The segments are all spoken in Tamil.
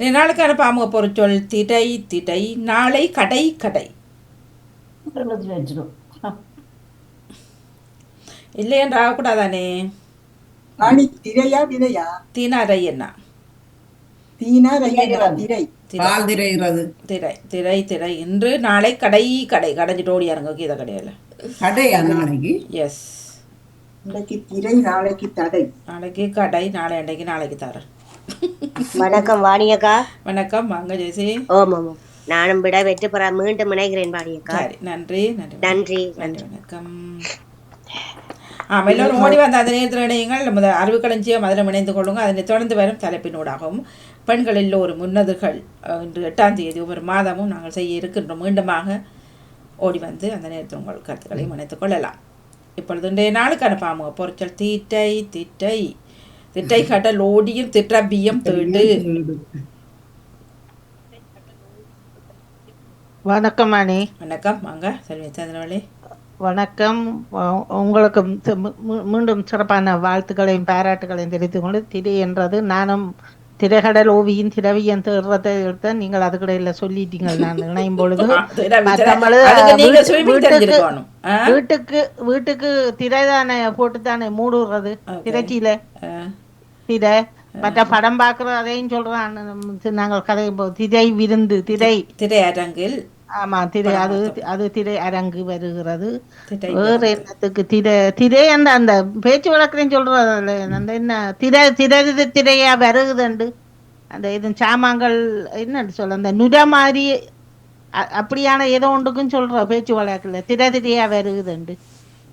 நாளுக்கான பாமுக பொருட்சொல் திடை திடை நாளை கடை கடை. எழுபத்தி வச்சிடும் இல்லை என்று ஆகக்கூடாதானே? திரையா விதையா? தீனாரை என்ன? திரை திரை திரை. இன்று நாளை கடை கடை. கடைஞ்சிட்டு ஓடியாருங்க கீத கடையில். கடையா நாளைக்கு? எஸ் திரை நாளைக்கு தடை. நாளைக்கு கடை நாளை அன்றைக்கு நாளைக்கு தரேன் வணக்கம் வாணியக்கா. வணக்கம் வாங்க ஜெயசி ஓம் ஆமாம் நானும் விட வெற்றி பெற மீண்டும் இணைகிறேன் வாணியக்கா. நன்றி நன்றி நன்றி வணக்கம். ஆமாம் எல்லோரும் ஓடி வந்த அந்த நேரத்தில் இணையுங்கள். முதல் அறிவுக்களஞ்சியம் அதில் இணைந்து கொள்ளுங்க. அதனை தொடர்ந்து வரும் தலைப்பினூடாகவும் பெண்கள் எல்லோரும் உன்னதர்கள் அஹ், இன்று எட்டாம் தேதி ஒவ்வொரு மாதமும் நாங்கள் செய்ய இருக்கின்றோம். மீண்டுமாக ஓடி வந்து அந்த நேரத்தில் உங்கள் கருத்துக்களையும் இணைத்துக் கொள்ளலாம். இப்பொழுது இன்றைய நாளுக்கான பாமுக பொருட்கள் தீட்டை திட்டை. திட்டை கடல் ஓடியும் திட்டபியம் தேடு வணக்கம் அணி வணக்கம். வாங்க செல்வி சந்திரவழி வணக்கம். உங்களுக்கு மீண்டும் சிறப்பான வாழ்த்துக்களையும் பாராட்டுகளையும் தெரிவித்துக் கொண்டு திரை என்றது நானும் திரைகடல் ஓவியின் திரவியம் தேடுறதை எடுத்த நீங்கள் அதுக்கிடையில சொல்லிட்டீங்க நான் இணையும் பொழுது வீட்டுக்கு-? வீட்டுக்கு திரை தானே போட்டு தானே மூடுறது. திரைச்சியில. திரை மற்ற படம் பார்க்கறது அதையும் சொல்றான். நாங்கள் கதை திரை விருந்து திரை திரையரங்கில் ஆமா திரை அது அது திரை அரங்கு வருகிறது. திரை வேற என்னத்துக்கு திரை திரை அந்த அந்த பேச்சு வழக்கிலையும் சொல்றது அந்த என்ன திரை திரை திரையா வருகுதுண்டு. அந்த இது சாமான்கள் என்னன்னு சொல்ல அந்த நுர மாதிரி அப்படியான ஏதோ ஒன்றுக்கும் சொல்ற பேச்சு வழக்குல. திரை திரையா வருகுதுண்டு.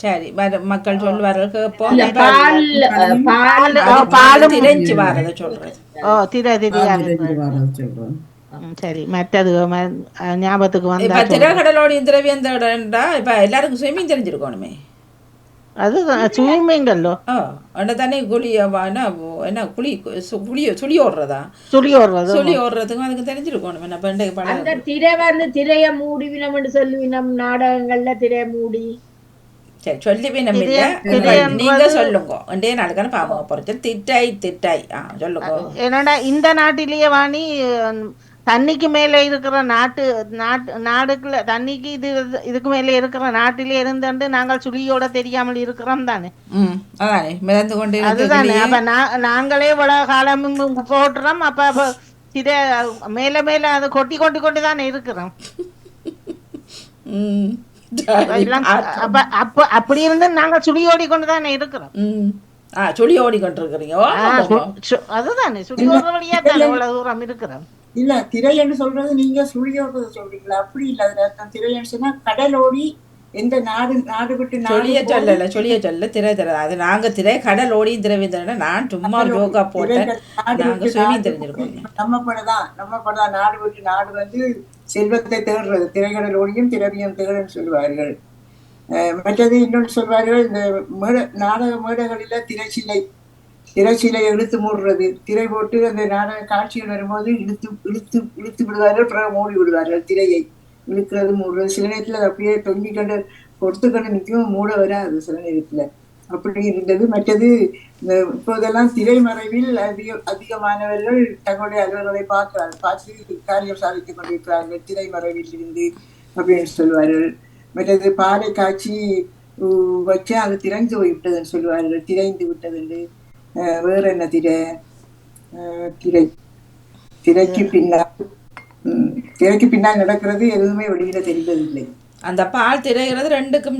சரி மக்கள் சொல்வார்கள் கேட்போம் பால் பால் ஓ, பாலும் திரைஞ்சு வாரத சொல்றது ஓ திரை திரையா சரி மற்றது ஞாபகத்துக்கு இப்ப வந்தா திரைக்கடலோட திரவியந்தோடா இப்ப எல்லாருக்கும் ஸ்விம்மிங் தெரிஞ்சிருக்கணுமே அது சுயமீங்கல்லோ ஓ உடனே தானே குழி என்ன குழி குழி சுழி ஓடுறதா சுழி வருவது சுழி ஓடுறதுக்கும் அதுக்கு தெரிஞ்சிருக்கணும் என்ன பண்டைய அந்த படம் திரை வந்து திரைய மூடிவினம் என்று சொல்லுவினம் நாடகங்கள்ல திரைய மூடி சரி சொல்லி இல்ல உங்கள் நீங்க சொல்லுங்க. இன்றைய நாளுக்கான பாவங்க பொறுத்து திட்டாய் திட்டாய். ஆ சொல்லுங்க. என்னடா இந்த நாட்டிலேயே வாணி தண்ணிக்கு மேல இருக்கிற நாட்டு நாட்டு நாடுக்குள்ள தண்ணிக்கு இது இதுக்கு மேல இருக்கிற நாட்டிலே இருந்துட்டு நாங்கள் சுழியோட தெரியாமல் இருக்கிறோம் தானே? மிதந்து கொண்டு அதுதானே. அப்ப நாங்களே இவ்வளவு காலம் போட்டுறோம். அப்ப இத மேல மேல அதை கொட்டி கொட்டி கொண்டு தானே இருக்கிறோம். அப்ப அப்ப அப்படி இருந்து நாங்கள் சுழியோடி கொண்டு தானே இருக்கிறோம். ம். ஆ சுழி ஓடிக்கொண்டிருக்கிறீங்க? ஓ, ஆ, சு- சு- அதுதானே சுழியோட வழியா தானே இவ்வளவு தூரம் இருக்கிறோம். இல்ல திரைன்னு சொல்றது நீங்க சுழியோடுறது சொல்றீங்களா? அப்படி இல்ல திரைன்னு சொன்னா கடலோடி எந்த நாடு நாடு விட்டு சொல்லிய சொல்லல சொல்லிய சொல்ல திரை திரை. அது நாங்க திரை கடல் ஓடி திரவிந்தன நான் சும்மா யோகா போட்டேன். நாங்க நாடு தெரிஞ்சிருக்கோம். நம்ம படதான் நம்ம படம் நாடு விட்டு நாடு வந்து செல்வத்தை தேடுறது. திரைக்கடல் ஒளியும் திரவியம் தேடுன்னு சொல்லுவார்கள் மற்றது இன்னொன்று சொல்வார்கள் இந்த மேட நாடக மேடைகளில திரைச்சிலை திரைச்சிலை இழுத்து மூடுறது. திரை போட்டு அந்த நாடக காட்சிகள் வரும்போது இழுத்து இழுத்து இழுத்து விடுவார்கள் பிறகு மூடி விடுவார்கள் திரையை. இழுக்கிறது மூடுறது. சில நேரத்தில் அது அப்படியே தொங்கி கண்டு பொறுத்து கண்டு நிற்கும் மூட வராது சில நேரத்தில். அப்படி இருந்தது. மற்றது இந்த இப்போதெல்லாம் திரை மறைவில் அதிக அதிகமானவர்கள் தங்களுடைய அலுவலர்களை பார்க்கிறார் பார்த்து காரியம் சாதித்துக் கொண்டிருக்கிறார்கள். திரைமறைவில் இருந்து அப்படின்னு சொல்வார்கள். மற்றது பாறை காய்ச்சி உ- வச்சு அது திரைந்து போய்விட்டதுன்னு சொல்லுவார்கள் திரைந்து விட்டதுண்டு. அஹ் வேற என்ன திரை திரை. திரைக்கு பின்னால் திரைக்கு பின்னால் நடக்கிறது எதுவுமே வெளியில தெரிவதில்லை அந்த பால் திரைகிறது ரெண்டுக்கும்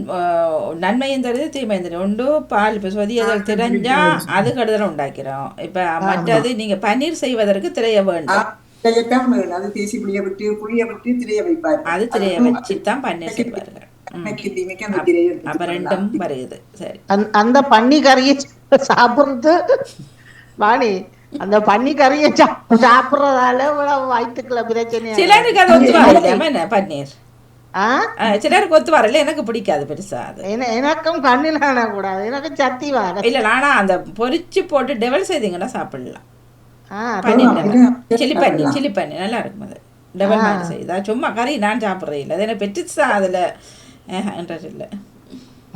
நன்மையும் தெரியுது தீமையும் தெரியும் ஒன்று பால் இப்போ சொதியதல் திரைஞ்சா அது கடுதலை உண்டாக்கிறோம். இப்போ மற்றது நீங்க பன்னீர் செய்வதற்கு திரைய வேண்டும். அது தேசி புளிய விட்டு புளிய விட்டு திரைய வைப்பார் அது திரைய வச்சு தான் பன்னீர் செய்வார்கள். அப்ப ரெண்டும் வருகுது சரி. அந்த- அந்த பன்னி கறியை சாப்பிடுறது வாணி அந்த பன்னி கறியை சாப்~ சாப்பிடுறதால வயிற்றுக்குள்ள பிரச்சனை சிலருக்கு அது ஒத்து வரல பன்னீர்? சிலருக்கு ஒத்து வரல. எனக்கு பிடிக்காது பெருசா அது. என- எனக்கும் கண்ணில் காணக்கூடாது எனக்கு சத்தி வர இல்ல நானா அந்த பொரிச்சு போட்டு டெவல் செய்தீங்கன்னா சாப்பிடலாம். Chilli paneer chilli paneer. நல்லா இருக்கும் அது. டெவல் மாதிரி செய்தா. சும்மா கறி நான் சாப்பிட்றேன் இல்லை. அது என்ன பெருசா அதுல? இல்லை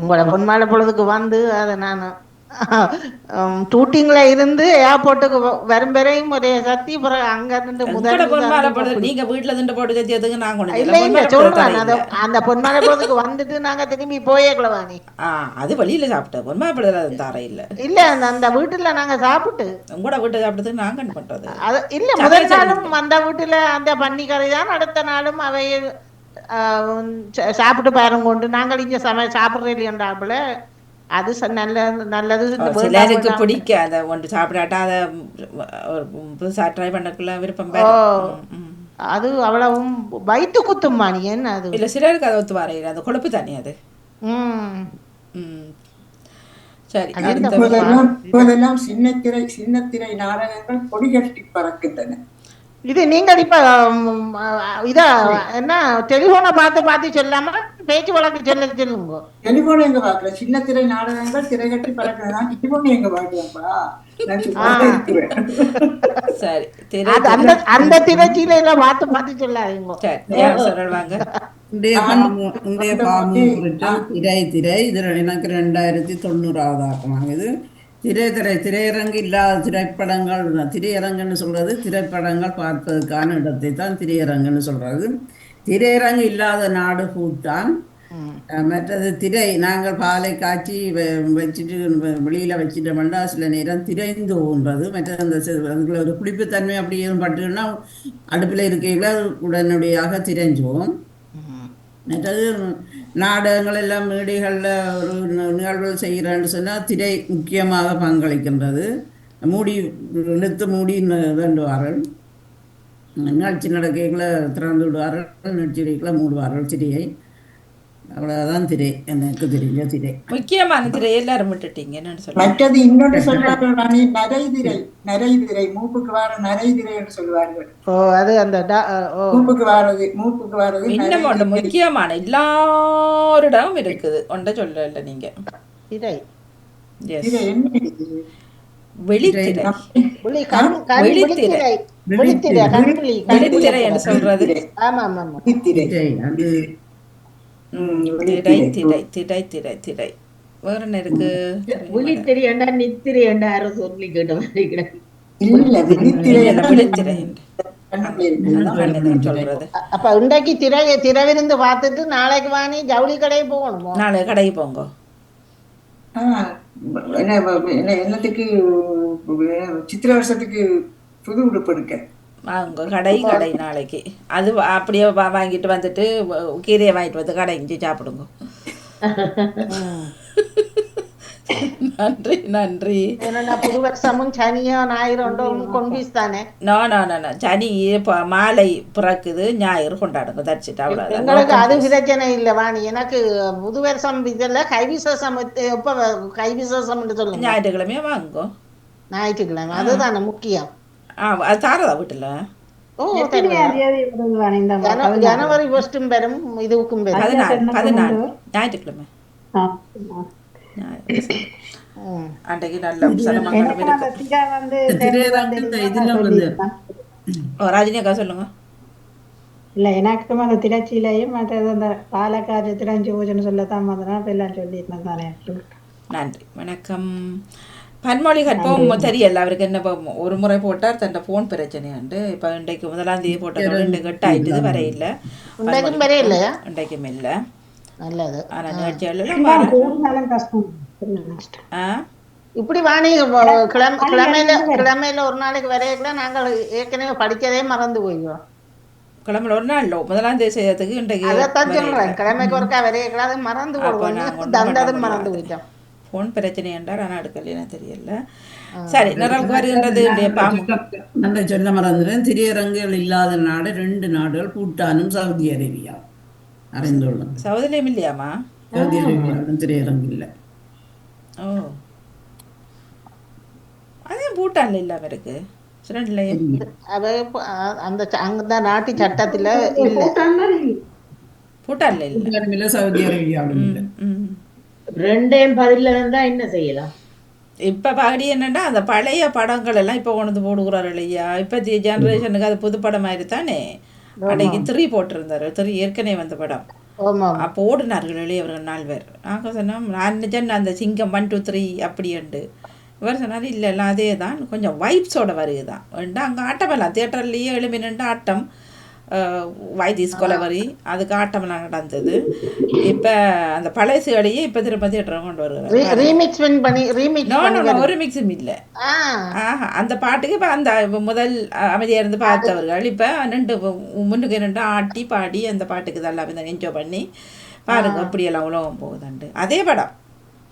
உங்களோட பொன்மாலை பொழுதுக்கு வந்து அதை நான் ஷூட்டிங்ல இருந்து ஏர்போர்ட்டுக்கு வரும் வரையும் ஒரே சத்தி பிறகு அங்க இருந்து முதல் நீங்க வீட்டுல திண்டு போட்டு கத்தியதுக்கு நான் கொண்டு இல்ல இல்ல சொல்றேன். அந்த பொன்மலை வந்துட்டு நாங்க திரும்பி போயேக்கல வாணி ஆ அது வெளியில சாப்பிட்டேன் பொன்மாலை போடுறது அது தர இல்ல. இல்ல அந்த வீட்டுல நாங்க சாப்பிட்டு. உங்களோட வீட்டை சாப்பிட்டதுக்கு கண்டு பண்றது? அது இல்ல முதல். நாளும் அந்த வீட்டுல அந்த பன்னிக்கறி தான் அடுத்த நாளும் அவை சாப்பிட்டு பாருங்க கொண்டு நாங்கள் இங்க சம சாப்பிடுறது இல்லையன்றாப்புல அது ச- நல்ல நல்லது சிலருக்கு வேண்டாம். பிடிக்க அதை ஒன்று சாப்பிடாட்டா அதை ஒரு புதுசா ட்ரை பண்ணக்குள்ள விருப்பம். அது அவ்வளவும் வயிற்று குத்தும் மாணி என்ன அது? இல்ல சிலருக்கு அதை ஒத்து வரையில. அந்த கொழுப்பு தண்ணி அது. சரி அது இப்போதெல்லாம் சின்னத்திரை சின்னத்திரை நாடகங்கள் கொடி கட்டி பறக்கின்றன. இது நீங்கள் இப்ப இதா என்ன டெலிபோனை பார்த்து பார்த்து சொல்லாம பேச்சு வழக்கு சொல்ல சொல்லுங்க. டெலிபோன் எங்க பாக்குறேன் சின்னத்திரை நாடகங்கள் திரை கட்டி பறக்கிறதா டெலிபோன் எங்க இருக்கிறேன் சரி திரை அந்த அந்த திரைச்சியில எல்லாம் பார்த்து பார்த்து சொல்லாதீங்க சொல்லுவாங்க திரை திரை இது எனக்கு ரெண்டாயிரத்தி தொண்ணூறாவது ஆக்கமாக இது திரை திரை திரையரங்கு இல்லாத திரைப்படங்கள் திரையரங்குன்னு சொல்றது திரைப்படங்கள் பார்ப்பதற்கான இடத்தை தான் திரையரங்குன்னு சொல்றது திரையரங்கு இல்லாத நாடு பூட்டான். மற்றது திரை நாங்கள் பாலை காய்ச்சி வச்சுட்டு வெளியில வச்சுட்டோம்னா சில நேரம் திரைந்து போகின்றது மற்றது அந்த அதுக்குள்ள ஒரு புளிப்புத்தன்மை அப்படி எதுவும் பட்டுன்னா அடுப்பில் இருக்கையில் உடனடியாக திரைஞ்சுவோம் மற்றது நாடகங்கள் எல்லாம் மேடைகளில் ஒரு நிகழ்வுகள் செய்கிறேன்னு சொன்னால் திரை முக்கியமாக பங்களிக்கின்றது. மூடி இழுத்து மூடி வேண்டுவார்கள். நிகழ்ச்சி நடக்கைகளை திறந்து விடுவார்கள் நிகழ்ச்சிகளை மூடுவார்கள் திரையை அவ்வளோதான் திரை எனக்கு தெரிஞ்ச திரை. முக்கியமான திரை எல்லாரும் விட்டுட்டீங்க என்னன்னு சொல்லுங்க. மற்றது இன்னொன்று சொல்வார்கள் ராணி நரைதிரை நரைதிரை மூப்புக்கு வார நரைதிரை என்று சொல்வார்கள் ஓ அது அந்த மூப்புக்கு வாரது மூப்புக்கு வாரது இன்னும் ஒன்று. முக்கியமான எல்லாரிடமும் இருக்குது ஒன்றை சொல்லல நீங்க. திரை. வெளித்திரை. என்று சொல்றது. திரை திரை. திரை திரை திரை வேற என்ன இருக்கு? விழித்திரி என்றா நித்திரி என்றா. சொல்லி கேட்ட மாதிரி அ- அப்ப இன்றைக்கு திரை திரைவிருந்து பார்த்துட்டு நாளைக்கு வாணி ஜவுளி கடைக்கு போகணுமோ? நாளை கடைக்கு போங்க. ஆ, என்ன என்ன என்னத்துக்கு சித்திர வருஷத்துக்கு புது உடுப்பு எடுக்க? வாங்க கடை கடை நாளைக்கு. அது அப்படியே வா- வாங்கிட்டு வந்துட்டு கீரையை வாங்கிட்டு வந்து கடை இஞ்சி சாப்பிடுங்க. நன்றி நன்றி. புது வருஷமும் சனியும் ஞாயிறு தானே நோ நோ நோ நோ சனி இப்போ மாலை பிறக்குது ஞாயிறு கொண்டாடுங்க தரிச்சிட்டு எங்களுக்கு அவ்வளோதான் அது பிரச்சனை இல்லை வாணி. எனக்கு புது வருஷம் இதில் கைவிசேஷம் எப்போ கைவிசேஷம் சொல்லுங்க. ஞாயிற்றுக்கிழமையே வாங்குங்க. ஞாயிற்றுக்கிழமை அதுதானே முக்கியம். ஆ அது தாரதா வீட்டில்? ஜனவரி ஃபர்ஸ்டும் பெறும் இதுக்கும் பெறும் ஞாயிற்றுக்கிழமை. அன்றைக்கு நல்ல சிரமங்களும் அந்த இருக்கு திகா வந்து திரையரங்கு இந்த இதுல வந்து ஓ ராஜினி அக்கா சொல்லுங்க. இல்ல எனக்கும் அந்த திரைச்சியிலையும் மற்றது அந்த பாலக்காடு திரஞ்சு பூஜைன்னு சொல்லத்தான் வந்தனா அப்ப எல்லாம் சொல்லியிருந்தேன் தானே நன்றி வணக்கம். பன்மொழி கற்பம் தெரியல அவருக்கு என்ன ஒரு முறை போட்டார் தன் ஃபோன் பிரச்சனையாண்டு இப்போ இன்றைக்கு முதலாம் தேதி போட்டதோட ஆயிட்டுது வர இல்லை. இன்றைக்கும் பெரிய இல்லையா இன்றைக்கும் இல்லை. நல்லது. ஆனால் நிகழ்ச்சிகள் இப்படி வாணி கிழமையில கிழமையில ஒரு நாளைக்கு வரையக்குள்ள நாங்கள் ஏற்கனவே படிச்சதே மறந்து போயிடுவோம். கிளம்பல ஒரு நாள் முதலாம் தேதி செய்யறதுக்கு இன்றைக்கு அதைத்தான் சொல்றேன். கிழமைக்கு ஒருக்கா வரையக்குள்ள அதை மறந்து போடுவோம். நான் தந்ததும் மறந்து. போயிட்டோம். ஃபோன் பிரச்சனை என்றால் ஆனால் எடுக்கலைன்னு தெரியல. சரி நிரலுக்கு வருகின்றது நல்ல சொல்ல மறந்துடுறேன். திரையரங்குகள் இல்லாத நாடு ரெண்டு நாடுகள் பூட்டானும் சவுதி அரேபியா அறிந்துள்ளோம் சவுதிலையும் இல்லையாம்மா? சவுதி அரேபியாவிலும் திரையரங்கு இல்லை. ஓ. அதே பூட்டான்ல இல்லாம இருக்கு சிரண்ட்லையும் அவ இப்ப அ- அந்த ச- அந்த நாட்டு சட்டத்துல இல்ல. பூட்டான்ல இல்லை. இல்லை சவுதி அரேபியாவிலும் இல்லை. ம். ரெண்டையும் பதில இருந்தா என்ன செய்யலாம்? இப்போ பாடி என்னன்னா அந்த பழைய படங்கள் எல்லாம் இப்போ கொண்டு வந்து போடுகிறாரு இல்லையா? இப்போதைய ஜெனரேஷனுக்கு அது புது படம் மாதிரி தானே? அன்னைக்கு த்ரீ போட்டிருந்தாரு த்ரீ ஏற்கனவே வந்த படம். அப்போ ஓடினார்கள் இளையவர்கள் நால்வர் நாங்கள் சொன்னோம் நான் நினைச்சேன் அந்த சிங்கம் ஒன் டூ த்ரீ அப்படின்ட்டு இவர் சொன்னார் இல்லை இல்லை அதே தான் கொஞ்சம் வைப்ஸோட வருது தான். அங்கே ஆட்டமெல்லாம் தேட்டர்லேயே எழுப்பி ஆட்டம். வைத்தீஸ் கொலவரி அதுக்கு ஆட்டமெல்லாம் நடந்தது. இப்போ அந்த பழசுகளையே இப்போ திரும்ப தேட்டரை கொண்டு வருகிறார் ரீமிக்ஸ் பண்ணி ரீமிக்ஸ் நோ பண்ணி நோ ஒரு மிக்ஸும் இல்லை. ஆ. ஆஹா அந்த பாட்டுக்கு இப்போ அந்த முதல் அமைதியாக இருந்து பார்த்தவர்கள் இப்போ ரெண்டு முன்னுக்கு ரெண்டு ஆட்டி பாடி அந்த பாட்டுக்கு தான் என்ஜாய் பண்ணி பாருங்க அப்படியெல்லாம் உலகம் போகுதுண்டு அதே படம்.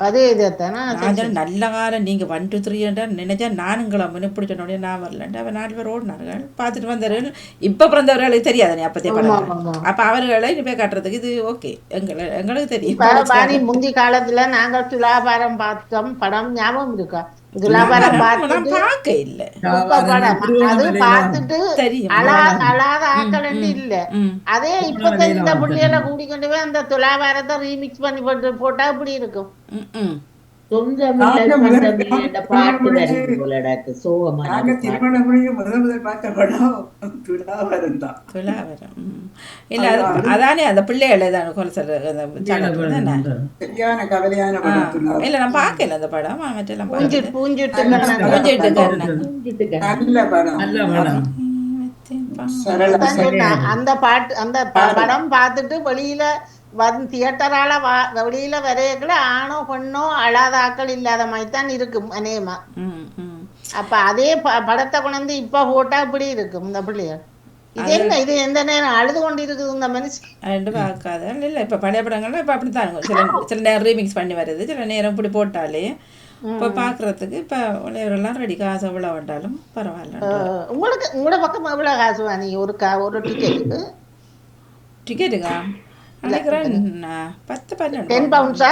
அதே இதைத்தானே நான் நல்ல காலம் நீங்கள் ஒன் டூ த்ரீ நினைச்சா நானும் கிளம்புன்னு இப்படி சொன்னோடனே நான் வரலன்ட்டு அவன் நாலு பேர் ஓடினார்கள். பார்த்துட்டு வந்தார்கள் இப்போ பிறந்தவர்களுக்கு தெரியாது நீ அப்பத்தே படம் அப்போ அவர்களை இனி போய் காட்டுறதுக்கு இது ஓகே எங்களை எங்களுக்கு தெரியும். இப்ப முந்தி காலத்துல நாங்க துலாபாரம் பார்த்தோம். படம் ஞாபகம் இருக்கா? துலாபாரம் நான் பார்த்துட்டு இல்லை. இப்ப படம் அது பார்த்துட்டு அழாத ஆக்கள் இல்ல. அதே இப்ப இந்த புள்ளியில கூடி கொண்டு போய் அந்த துலாபாரத்தை ரீமிக்ஸ் பண்ணி போட்டு போட்டா இப்படி இருக்கும்? அதானே அந்த பிள்ளைகளை இல்ல நான் பார்க்கல அந்த படம். மற்றெல்லாம் பூஞ்சிட்டு. அந்த பாட்டு அந்த படம் பார்த்துட்டு வெளியில வந்து தியேட்டரால வெளியில வரையக்குள்ள ஆணோ பெண்ணோ அழாத ஆக்கள் இல்லாத மாதிரி தான் இருக்கும் அநேகமா. ம் ம். அப்ப அதே ப- படத்தை கொண்டு இப்ப போட்டா இப்படி இருக்கும் இந்த பிள்ளைகள் இது என்ன இது எந்த நேரம் அழுது கொண்டு இருக்குது இந்த மனுஷன்? ரெண்டு பார்க்காத. இல்லை இப்போ பழைய படங்கள்லாம் இப்போ அப்படி தான் சில சில நேரம் ரீமிக்ஸ் பண்ணி வருது சில நேரம் இப்படி போட்டாலே இப்போ பார்க்குறதுக்கு இப்போ விளையாடலாம் ரெடி காசு எவ்வளோ வேண்டாலும் பரவாயில்ல. உங்களுக்கு உங்களோட பக்கம் எவ்வளவு காசு வாணி ஒரு கா ஒரு டிக்கெட்டுக்கு டிக்கெட்டுக்கா நினைக்கிறேன் நான் பத்து பன்னெண்டு டென் பவுண்ட்ஸா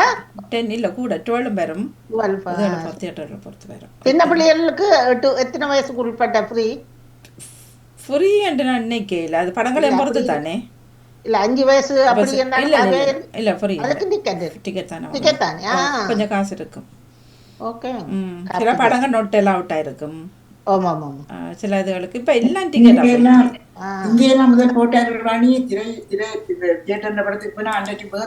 டென் இல்லை கூட வரும் டுவெல் பொறுத்து வரும் சின்ன பிள்ளைகளுக்கு எத்தனை வயசுக்கு உட்பட்ட ஃப்ரீ ஃப்ரீ என்று நான் நினைக்கல அது படங்களையும் பொறுத்து தானே இல்ல அஞ்சு வயசு அப்படி இல்ல இல்ல, ஃப்ரீ அதுக்கு டிக்கெட் டிக்கெட் தானே டிக்கெட் தானே கொஞ்சம் காசு இருக்கும் ஓகே சில படங்கள் நோட் எல்லாம் அவுட் ஆயிருக்கும் சில இதுகளுக்கு. இப்ப எல்லாம் டிக்கெட் இங்கெல்லாம் முதல் போட்டார்கள் வாணி திரை திரை தியேட்டர்ல படத்துக்கு போனா அன்றைக்கு முதல்